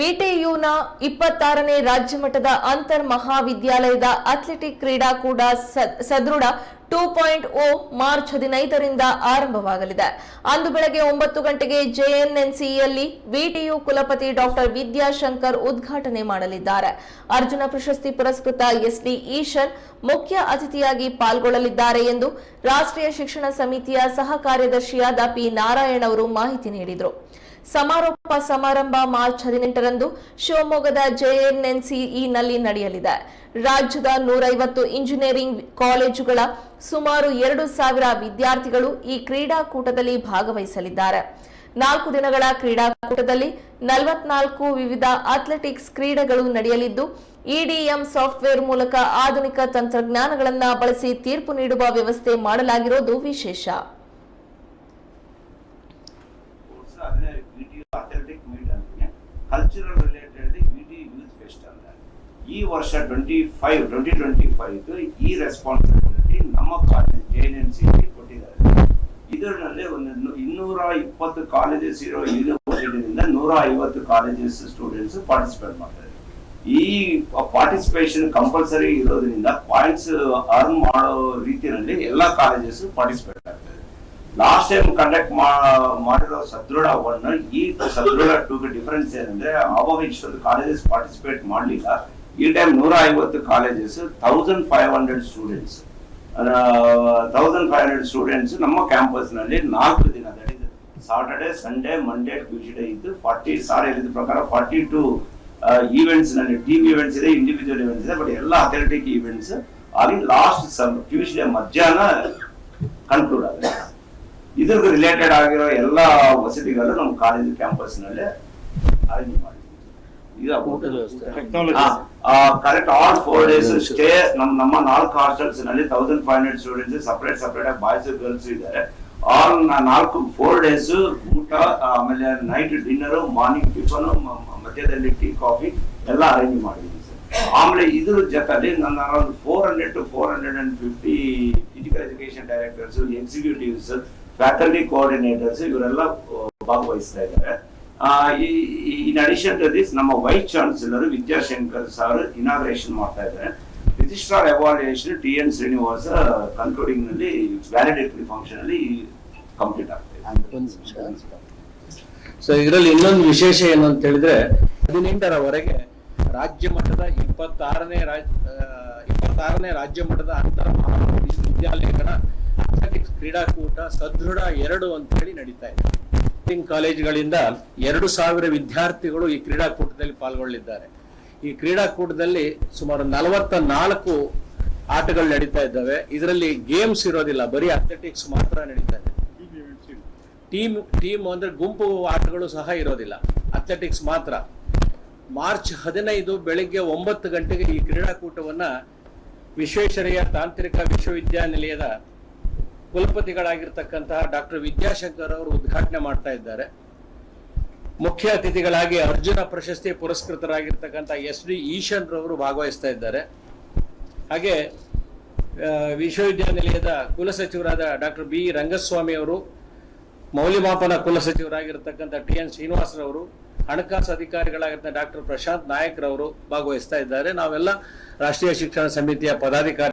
ವಿಟಿಯುನ ಇಪ್ಪತ್ತಾರನೇ ರಾಜ್ಯ ಮಟ್ಟದ ಅಂತರ್ ಮಹಾವಿದ್ಯಾಲಯದ ಅಥ್ಲೆಟಿಕ್ ಕ್ರೀಡಾಕೂಟ ಸದೃಢ ಟೂ ಪಾಯಿಂಟ್ ಓ ಮಾರ್ಚ್ ಹದಿನೈದರಿಂದ ಆರಂಭವಾಗಲಿದೆ. ಅಂದು ಬೆಳಗ್ಗೆ ಒಂಬತ್ತು ಗಂಟೆಗೆ ಜೆಎನ್ಎನ್ಸಿಯಲ್ಲಿ ವಿಟಿಯು ಕುಲಪತಿ ಡಾಕ್ಟರ್ ವಿದ್ಯಾಶಂಕರ್ ಉದ್ಘಾಟನೆ ಮಾಡಲಿದ್ದಾರೆ. ಅರ್ಜುನ ಪ್ರಶಸ್ತಿ ಪುರಸ್ಕೃತ ಎಸ್ಡಿ ಈಶನ್ ಮುಖ್ಯ ಅತಿಥಿಯಾಗಿ ಪಾಲ್ಗೊಳ್ಳಲಿದ್ದಾರೆ ಎಂದು ರಾಷ್ಟ್ರೀಯ ಶಿಕ್ಷಣ ಸಮಿತಿಯ ಸಹ ಕಾರ್ಯದರ್ಶಿಯಾದ ಪಿ ನಾರಾಯಣ್ ಅವರು ಮಾಹಿತಿ ನೀಡಿದರು. ಸಮಾರೋಪ ಸಮಾರಂಭ ಮಾರ್ಚ್ ಹದಿನೆಂಟರಂದು ಶಿವಮೊಗ್ಗದ ಜೆಎನ್ಎನ್ಸಿಇನಲ್ಲಿ ನಡೆಯಲಿದೆ. ರಾಜ್ಯದ ನೂರೈವತ್ತು ಇಂಜಿನಿಯರಿಂಗ್ ಕಾಲೇಜುಗಳ ಸುಮಾರು ಎರಡು ಸಾವಿರ ವಿದ್ಯಾರ್ಥಿಗಳು ಈ ಕ್ರೀಡಾಕೂಟದಲ್ಲಿ ಭಾಗವಹಿಸಲಿದ್ದಾರೆ. ನಾಲ್ಕು ದಿನಗಳ ಕ್ರೀಡಾಕೂಟದಲ್ಲಿ ನಲವತ್ನಾಲ್ಕು ವಿವಿಧ ಅಥ್ಲೆಟಿಕ್ಸ್ ಕ್ರೀಡೆಗಳು ನಡೆಯಲಿದ್ದು, ಇಡಿಎಂ ಸಾಫ್ಟ್ವೇರ್ ಮೂಲಕ ಆಧುನಿಕ ತಂತ್ರಜ್ಞಾನಗಳನ್ನು ಬಳಸಿ ತೀರ್ಪು ನೀಡುವ ವ್ಯವಸ್ಥೆ ಮಾಡಲಾಗಿರೋದು ವಿಶೇಷ. ವಿಟಿ ಅಥ್ಲೆಟಿಕ್ ಮೀಟ್ ಅಂದ್ರೆ cultural related VT youth fest ಅಂತ. ಈ ವರ್ಷ twenty five twenty twenty five ಈ ರೆಸ್ಪಾನ್ಸಿಬಿಲಿಟಿ ನಮ್ಮ college J N N C ಕೊಟ್ಟಿದ್ದಾರೆ. ಇದರಲ್ಲಿ ಒಂದು ಇನ್ನೂರ ಇಪ್ಪತ್ತು ಕಾಲೇಜಸ್ ಇರೋ ಯೂನಿವರ್ಸಿಟಿಯಿಂದ ನೂರ ಐವತ್ತು ಕಾಲೇಜಸ್ ಸ್ಟೂಡೆಂಟ್ಸ್ ಪಾರ್ಟಿಸಿಪೇಟ್ ಮಾಡ್ತಾರೆ ಈ ಪಾರ್ಟಿಸಿಪೇಷನ್ ಕಂಪಲ್ಸರಿ ಇರೋದ್ರಿಂದ ಪಾಯಿಂಟ್ಸ್ ಅರ್ನ್ ಮಾಡೋ ರೀತಿಯಲ್ಲಿ ಎಲ್ಲಾ ಕಾಲೇಜಸ್ ಪಾರ್ಟಿಸಿಪೇಟ್ ಆಗ್ತದೆ ಲಾಸ್ಟ್ ಟೈಮ್ ಕಂಡಕ್ಟ್ ಮಾಡಿರೋ ಸದೃಢ ಒನ್ ಈ ಸದೃಢ ಟೂ ಡಿಫರೆನ್ಸ್ ಏನಂದ್ರೆ ಅವಾಗ ಇಷ್ಟೊಂದು ಕಾಲೇಜಸ್ ಪಾರ್ಟಿಸಿಪೇಟ್ ಮಾಡಲಿಲ್ಲ. ಈ ಟೈಮ್ ನೂರ ಐವತ್ತು colleges thousand five hundred students thousand five hundred students ನಮ್ಮ ಕ್ಯಾಂಪಸ್ನಲ್ಲಿ ನಾಲ್ಕು ದಿನ ಸಾಟರ್ಡೆ ಸಂಡೇ ಮಂಡೇ ಟ್ಯೂಸ್ಡೇ ಇದ್ದು ಫಾರ್ಟಿ ಸಾರ್ ಹೇಳಿದ ಪ್ರಕಾರ ಫಾರ್ಟಿ ಟು ಈವೆಂಟ್ಸ್ನಲ್ಲಿ ಟೀಮ್ ಈವೆಂಟ್ಸ್ ಇದೆ ಇಂಡಿವಿಜುವಲ್ ಈವೆಂಟ್ಸ್ ಇದೆ ಬಟ್ ಎಲ್ಲ ಅಥ್ಲೆಟಿಕ್ ಈವೆಂಟ್ಸ್ ಅಲ್ಲಿ ಲಾಸ್ಟ್ ಟ್ಯೂಸ್ಡೇ ಮಧ್ಯಾಹ್ನ ಕನ್ಕ್ಲೂಡ್ ಆಗುತ್ತೆ ಇದ್ರಿಗೆ ರಿಲೇಟೆಡ್ ಆಗಿರೋ ಎಲ್ಲ ವಸತಿಗಳು ನಮ್ಮ ಕಾಲೇಜ್ ಕ್ಯಾಂಪಸ್ನಲ್ಲಿ ಅರೇಂಜ್ ಮಾಡಿದ್ವಿ. Correct all four days stay ನಮ್ಮ ನಮ್ಮ ನಾಲ್ಕು ಹಾಸ್ಟೆಲ್ಸ್ನಲ್ಲಿ thousand five hundred students separate separate ಆಗಿ ಬಾಯ್ಸ್ ಗರ್ಲ್ಸ್ ಇದ್ದಾರೆ. ಆಲ್ ನಾಲ್ಕು ಫೋರ್ ಡೇಸ್ ಊಟ ಆಮೇಲೆ ನೈಟ್ ಡಿನ್ನರ್ ಮಾರ್ನಿಂಗ್ ಟಿಫನ್ ಮಧ್ಯದಲ್ಲಿ ಟೀ ಕಾಫಿ ಎಲ್ಲ ಅರೇಂಜ್ ಮಾಡಿದ್ವಿ ಸರ್. ಆಮೇಲೆ ಇದ್ರ ಜೊತೆಲಿ ನನ್ನ around four hundred to four hundred and fifty physical education directors executives faculty coordinators ಇವರೆಲ್ಲ ಭಾಗವಹಿಸ್ತಾ ಇದ್ದಾರೆ. ಇನ್ ಅಡಿಷನ್ ಟು ದಿಸ್ ನಮ್ಮ vice chancellor Vidyashankar sir inauguration ಮಾಡ್ತಾ ಇದ್ದಾರೆ. Registrar evaluation T N Srinivasa ಕನ್ಕ್ಲೂಡಿಂಗ್ನಲ್ಲಿ validatory function ಅಲ್ಲಿ ಕಂಪ್ಲೀಟ್ ಆಗ್ತದೆ so ಇದರಲ್ಲಿ ಇನ್ನೊಂದು ವಿಶೇಷ ಏನು ಅಂತ ಹೇಳಿದ್ರೆ, ಹದಿನೆಂಟರವರೆಗೆ ರಾಜ್ಯ ಮಟ್ಟದ ಇಪ್ಪತ್ತಾರನೇ ರಾಜ್ ಇಪ್ಪತ್ತಾರನೇ ರಾಜ್ಯ ಮಟ್ಟದ ಅಂತರ ವಿದ್ಯಾಲಯಗಳ ಅಥ್ಲೆಟಿಕ್ಸ್ ಕ್ರೀಡಾಕೂಟ ಸದೃಢ ಎರಡು ಅಂತ ಹೇಳಿ ನಡೀತಾ ಇದೆ. ಕಾಲೇಜುಗಳಿಂದ ಎರಡು ಸಾವಿರ ವಿದ್ಯಾರ್ಥಿಗಳು ಈ ಕ್ರೀಡಾಕೂಟದಲ್ಲಿ ಪಾಲ್ಗೊಳ್ಳಿದ್ದಾರೆ ಈ ಕ್ರೀಡಾಕೂಟದಲ್ಲಿ ಸುಮಾರು ನಲವತ್ತ ನಾಲ್ಕು ಆಟಗಳು ನಡೀತಾ ಇದ್ದಾವೆ. ಇದರಲ್ಲಿ ಗೇಮ್ಸ್ ಇರೋದಿಲ್ಲ, ಬರೀ ಅಥ್ಲೆಟಿಕ್ಸ್ ಮಾತ್ರ ನಡೀತಾ ಇದೆ. ಟೀಮ್ ಟೀಮ್ ಅಂದ್ರೆ ಗುಂಪು ಆಟಗಳು ಸಹ ಇರೋದಿಲ್ಲ ಅಥ್ಲೆಟಿಕ್ಸ್ ಮಾತ್ರ. ಮಾರ್ಚ್ ಹದಿನೈದು ಬೆಳಿಗ್ಗೆ ಒಂಬತ್ತು ಗಂಟೆಗೆ ಈ ಕ್ರೀಡಾಕೂಟವನ್ನ ವಿಶ್ವೇಶ್ವರಯ್ಯ ತಾಂತ್ರಿಕ ವಿಶ್ವವಿದ್ಯಾನಿಲಯದ ಕುಲಪತಿಗಳಾಗಿರ್ತಕ್ಕಂತಹ ಡಾಕ್ಟರ್ ವಿದ್ಯಾಶಂಕರ್ ಅವರು ಉದ್ಘಾಟನೆ ಮಾಡ್ತಾ ಇದ್ದಾರೆ. ಮುಖ್ಯ ಅತಿಥಿಗಳಾಗಿ ಅರ್ಜುನ ಪ್ರಶಸ್ತಿ ಪುರಸ್ಕೃತರಾಗಿರ್ತಕ್ಕಂಥ ಎಸ್ ಡಿ ಈಶನ್ ರವರು ಭಾಗವಹಿಸ್ತಾ ಇದ್ದಾರೆ. ಹಾಗೆ ವಿಶ್ವವಿದ್ಯಾನಿಲಯದ ಕುಲಸಚಿವರಾದ ಡಾಕ್ಟರ್ ಬಿ ರಂಗಸ್ವಾಮಿ ಅವರು, ಮೌಲ್ಯಮಾಪನ ಕುಲಸಚಿವರಾಗಿರ್ತಕ್ಕಂಥ ಟಿ ಎನ್ ಶ್ರೀನಿವಾಸರವರು ಹಣಕಾಸು ಅಧಿಕಾರಿಗಳಾಗಿರ್ತಕ್ಕಂಥ ಡಾಕ್ಟರ್ ಪ್ರಶಾಂತ್ ನಾಯಕ್ ರವರು ಭಾಗವಹಿಸ್ತಾ ಇದ್ದಾರೆ. ನಾವೆಲ್ಲ ರಾಷ್ಟ್ರೀಯ ಶಿಕ್ಷಣ ಸಮಿತಿಯ ಪದಾಧಿಕಾರಿ